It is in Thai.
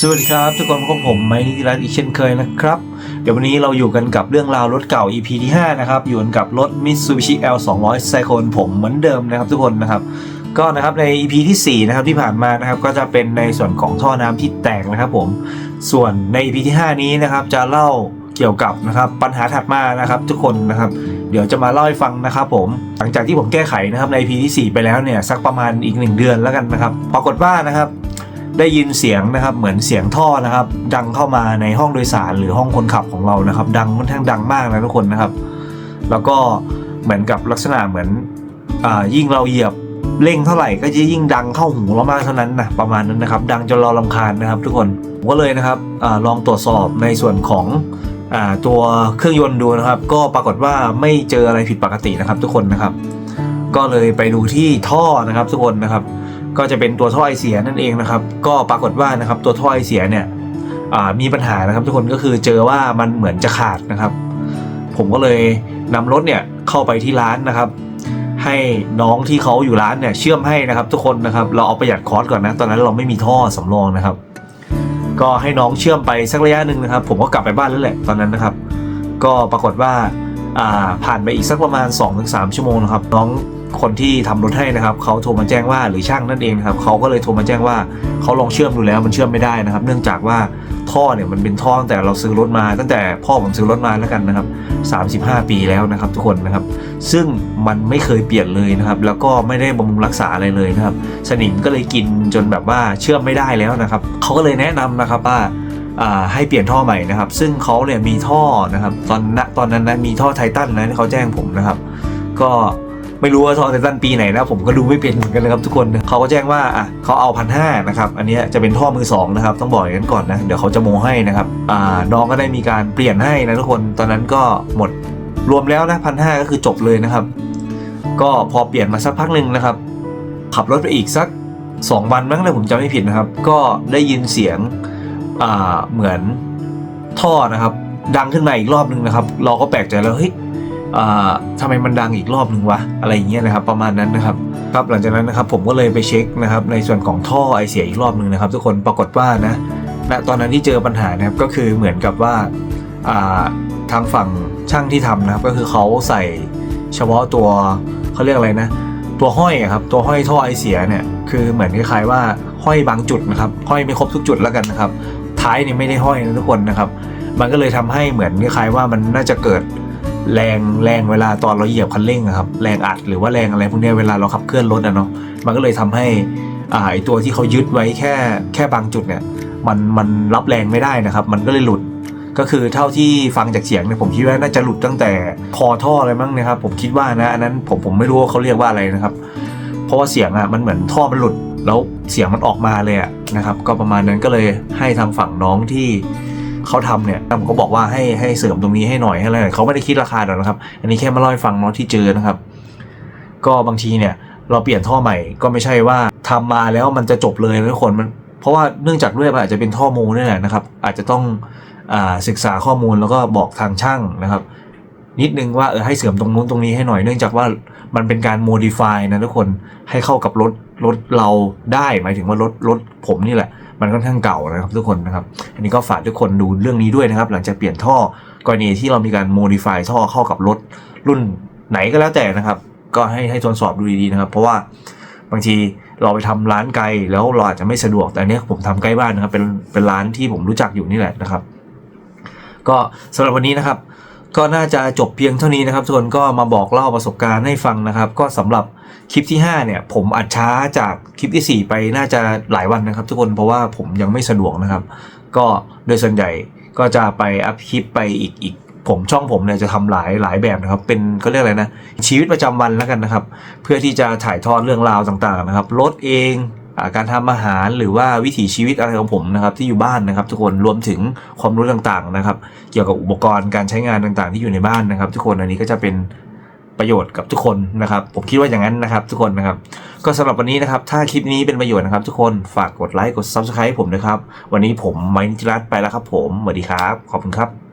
สวัสดีครับทุกคนพบกับผมไมค์รัตน์อีกเช่นเคยนะครับ เดี๋ยววันนี้เราอยู่กันกับเรื่องราวรถเก่า EP ที่ 5 นะครับ อยู่กันกับรถ Mitsubishi L 2 0 0 Cyclone ผมเหมือนเดิมนะครับทุกคนนะครับ ก็นะครับใน EP ที่ 4 นะครับที่ผ่านมานะครับก็จะเป็นในส่วนของท่อน้ำที่แตกนะครับผม ส่วนใน EP ที่ 5 นี้นะครับจะเล่าเกี่ยวกับนะครับปัญหาถัดมานะครับทุกคนนะครับ เดี๋ยวจะมาเล่าให้ฟังนะครับผม หลังจากที่ผมแก้ไขนะครับใน EP ที่ 4 ไปแล้วเนี่ยสักประมาณอีก 1 เดือนแล้วกันนะครับปรากฏว่านะครับ ได้ยินเสียงนะครับเหมือนเสียงท่อนะครับ ดังเข้ามาในห้องโดยสารหรือห้องคนขับของเรานะครับ ดังค่อนข้างดังมากนะทุกคนนะครับ แล้วก็เหมือนกับลักษณะเหมือนอ่ายิ่งเราเหยียบเร่งเท่าไหร่ก็จะยิ่งดังเข้าหูเรามากเท่านั้นนะประมาณนั้นนะครับ ดังจนเราลำคาญนะครับ ทุกคนผมก็เลยนะครับอลองตรวจสอบในส่วนของอตัวเครื่องยนต์ดูนะครับ ก็ปรากฏว่าไม่เจออะไรผิดปกตินะครับ ทุกคนนะครับ ก็เลยไปดูที่ท่อนะครับ ทุกคนนะครับ ก็จะเป็นตัวท่อไอเสียนั่นเองนะครับ ก็ปรากฏว่านะครับตัวท่อไอเสียเนี่ยมีปัญหานะครับทุกคนก็คือเจอว่ามันเหมือนจะขาดนะครับ ผมก็เลยนำรถเนี่ยเข้าไปที่ร้านนะครับ ให้น้องที่เขาอยู่ร้านเนี่ยเชื่อมให้นะครับทุกคนนะครับเราเอาประหยัดคอสก่อนนะตอนนั้นเราไม่มีท่อสำรองนะครับ ก็ให้น้องเชื่อมไปสักระยะหนึ่งนะครับ ผมก็กลับไปบ้านแล้วแหละตอนนั้นนะครับ ก็ปรากฏว่าอ่าผ่านไปอีกสักประมาณ 2-3 ชั่วโมงนะครับ น้อง คนที่ทำรถให้นะครับเขาโทรมาแจ้งว่าหรือช่างนั่นเองนะครับเขาก็เลยโทรมาแจ้งว่าเขาลองเชื่อมดูแล้วมันเชื่อมไม่ได้นะครับ เนื่องจากว่าท่อเนี่ยมันเป็นท่อตั้งแต่เราซื้อรถมา ตั้งแต่พ่อผมซื้อรถมาแล้วกันนะครับ 35 ปีแล้วนะครับ ทุกคนนะครับ ซึ่งมันไม่เคยเปลี่ยนเลยนะครับ แล้วก็ไม่ได้บำรุงรักษาอะไรเลยนะครับ สนิมก็เลยกินจนแบบว่าเชื่อมไม่ได้แล้วนะครับเขาก็เลยแนะนำนะครับว่าอ่าให้เปลี่ยนท่อใหม่นะครับ ซึ่งเขาเนี่ยมีท่อนะครับ ตอนณตอนนั้นนะมีท่อไททันนะที่เขาแจ้งผมนะครับ ก็ ไม่รู้ว่าท่อไททันปีไหนนะ ผมก็ดูไม่เป็นเหมือนกันนะครับทุกคนเขาก็แจ้งว่าอะเขาเอาพันห้านะครับอันนี้จะเป็นท่อมือสองนะครับต้องบอกอย่างนั้นก่อนนะเดี๋ยวเขาจะโมให้นะครับอ่าน้องก็ได้มีการเปลี่ยนให้นะทุกคนตอนนั้นก็หมดรวมแล้วนะพันห้าก็คือจบเลยนะครับ ก็พอเปลี่ยนมาสักพักหนึ่งนะครับ ขับรถไปอีกสัก 2 วันมั้งเลยผมจำไม่ผิดนะครับ ก็ได้ยินเสียงอ่าเหมือนท่อนะครับ ดังขึ้นมาอีกรอบหนึ่งนะครับ เราก็แปลกใจแล้วเฮ้ย ทำไมมันดังอีกรอบหนึ่งวะอะไรอย่างเงี้ยนะครับประมาณนั้นนะครับครับหลังจากนั้นนะครับผมก็เลยไปเช็คนะครับในส่วนของท่อไอเสียอีกรอบหนึ่งนะครับ ทุกคนปรากฏว่านะณตอนนั้นที่เจอปัญหานะครับก็คือเหมือนกับว่าทางฝั่งช่างที่ทำนะครับก็คือเขาใส่เฉพาะตัวเขาเรียกอะไรนะตัวห้อยครับตัวห้อยท่อไอเสียเนี่ยคือเหมือนคล้ายๆว่าห้อยบางจุดนะครับห้อยไม่ครบทุกจุดแล้วกันนะครับ ท้ายเนี่ยไม่ได้ห้อยนะทุกคนนะครับ มันก็เลยทำให้เหมือนคล้ายๆว่ามันน่าจะเกิด แรงแรงเวลาตอนเราเหยียบคันเร่งครับแรงอัดหรือว่าแรงอะไรพวกนี้เวลาเราขับเคลื่อนรถอะเนาะมันก็เลยทำให้อ่าไอตัวที่เขายึดไว้แค่แค่บางจุดเนี่ยมันมันรับแรงไม่ได้นะครับ มันก็เลยหลุดก็คือเท่าที่ฟังจากเสียงเนี่ยผมคิดว่าน่าจะหลุดตั้งแต่คอท่อเลยมั้งนะครับ ผมคิดว่านะอันนั้นผมผมไม่รู้ว่าเขาเรียกว่าอะไรนะครับ เพราะว่าเสียงอะมันเหมือนท่อมันหลุดแล้วเสียงมันออกมาเลยอะนะครับ ก็ประมาณนั้นก็เลยให้ทางฝั่งน้องที่ เขาทำเนี่ยผมก็บอกว่าให้ให้เสริมตรงนี้ให้หน่อยให้อะไรหน่อยเขาไม่ได้คิดราคาหรอกนะครับ อันนี้แค่มาเล่าให้ฟังเนาะที่เจอนะครับ ก็บางทีเนี่ย เราเปลี่ยนท่อใหม่ก็ไม่ใช่ว่าทำมาแล้วมันจะจบเลยทุกคนมันเพราะว่าเนื่องจากด้วยมันอาจจะเป็นท่อมูลนี่แหละนะครับ อาจจะต้องอาศึกษาข้อมูลแล้วก็บอกทางช่างนะครับ นิดนึงว่าเออให้เสริมตรงนู้นตรงนี้ให้หน่อยเนื่องจากว่ามันเป็นการ modify นะทุกคนให้เข้ากับรถรถเราได้หมายถึงว่ารถรถผมนี่แหละ มันค่อนข้างเก่านะครับทุกคนนะครับ อันนี้ก็ฝากทุกคนดูเรื่องนี้ด้วยนะครับ หลังจากเปลี่ยนท่อกรณีที่เรามีการ modify ท่อเข้ากับรถรุ่นไหนก็แล้วแต่นะครับ ก็ให้ให้ทดสอบดูดีๆนะครับ เพราะว่าบางทีเราไปทำร้านไกลแล้วเราอาจจะไม่สะดวกแต่อันเนี้ยผมทำใกล้บ้านนะครับเป็นเป็นร้านที่ผมรู้จักอยู่นี่แหละนะครับ ก็สำหรับวันนี้นะครับ ก็น่าจะจบเพียงเท่านี้นะครับทุกคนก็มาบอกเล่าประสบการณ์ให้ฟังนะครับ ก็สำหรับคลิปที่ 5 เนี่ย ผมอัดช้าจากคลิปที่ 4 ไปน่าจะหลายวันนะครับ ทุกคนเพราะว่าผมยังไม่สะดวกนะครับ ก็โดยส่วนใหญ่ก็จะไปอัพคลิปไปอีกอีกผมช่องผมเนี่ยจะทำหลายหลายแบบนะครับ เป็นเขาเรียกอะไรนะชีวิตประจำวันแล้วกันนะครับ เพื่อที่จะถ่ายทอดเรื่องราวต่างๆนะครับรถเอง การทำอาหารหรือว่าวิถีชีวิตอะไรของผมนะครับที่อยู่บ้านนะครับ ทุกคนรวมถึงความรู้ต่างๆนะครับ เกี่ยวกับอุปกรณ์การใช้งานต่างๆ ที่อยู่ในบ้านนะครับ ทุกคนอันนี้ก็จะเป็นประโยชน์กับทุกคนนะครับ ผมคิดว่าอย่างนั้นนะครับ ทุกคนนะครับ ก็สำหรับวันนี้นะครับ ถ้าคลิปนี้เป็นประโยชน์นะครับ ทุกคนฝากกดไลค์กด subscribe ผมนะครับ วันนี้ผมไมค์นิติรัตไปแล้วครับ ผมสวัสดีครับ ขอบคุณครับ